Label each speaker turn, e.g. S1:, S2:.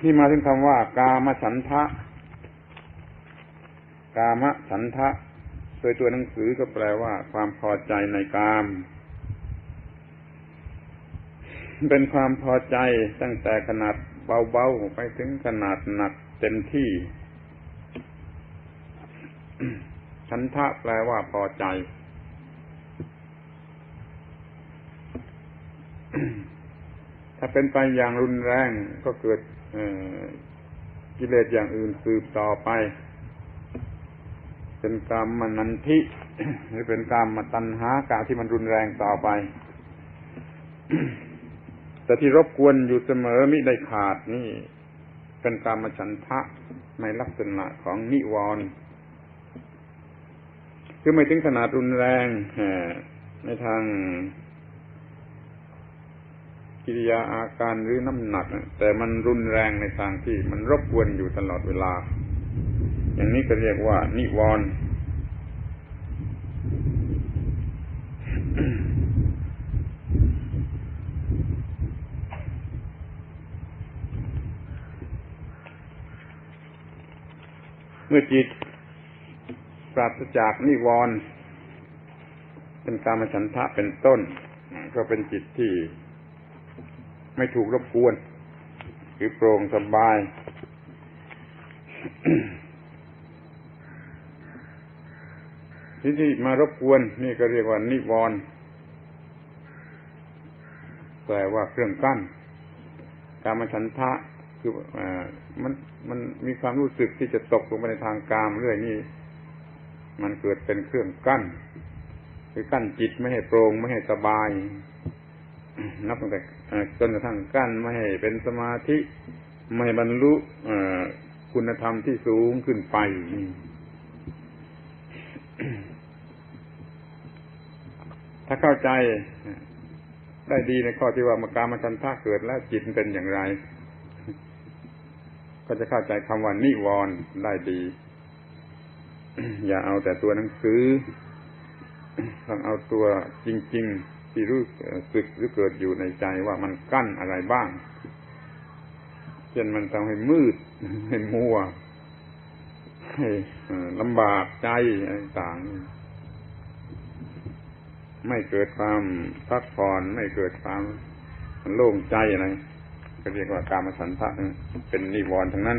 S1: ที่มาถึงคำว่า กามฉันทะ กามฉันทะโดยตัวหนังสือก็แปลว่า ความพอใจในกาม เป็นความพอใจตั้งแต่ขนาดเบาๆไปถึงขนาดหนักเต็มที่ฉันทะแปลว่าพอใจ ถ้าเป็นไปอย่างรุนแรงก็เกิดกิเลสอย่างอื่นสืบต่อไป เป็นกรรมมนันทิหรือเป็นกรรมมาตัณหากาที่มันรุนแรงต่อไป แต่ที่รบกวนอยู่เสมอมิได้ขาดนี่ เป็นกรรมฉันทะในลักษณะของนิวรณ์คือไม่ถึงขนาดรุนแรงในทาง กิริยาอาการหรือน้ำหนัก แต่มันรุนแรงในทางที่มันรบกวนอยู่ตลอดเวลา อย่างนี้ก็เรียกว่า นิวรณ์เมื่อจิตปราศจากนิวรณ์เป็นการมฉันทะเป็นต้น ก็เป็นจิตที่ ไม่ถูกรบกวนหรือโปร่งสบาย ที่ที่มารบกวน นี่ก็เรียกว่านิวรณ์แปลว่าเครื่องกั้นการมฉันทะคืออมันมันมีความรู้สึกที่จะตกลงไปในทางกามเรื่อยนี่มันเกิดเป็นเครื่องกั้น คือกั้นจิตไม่ให้โปร่งไม่ให้สบาย นับตั้งแต่จนกระทั่งกั้นไม่ให้เป็นสมาธิไม่บรรลุคุณธรรมที่สูงขึ้นไปถ้าเข้าใจได้ดีในข้อที่ว่ามการมาชันท่าเกิดแล้วจิตเป็นอย่างไร ก็จะเข้าใจคำว่านิวรณ์ได้ดี อย่าเอาแต่ตัวหนังสือต้องเอาตัวจริง ที่รู้สึกหรือเกิดอยู่ในใจว่ามันกั้นอะไรบ้าง เช่นมันทำให้มืด ให้มัว ให้ลำบากใจต่างไม่เกิดความพักผ่อนไม่เกิดความโล่งใจอะไรก็เรียกว่าการมสันทะเป็นนิวรณ์ทั้งนั้น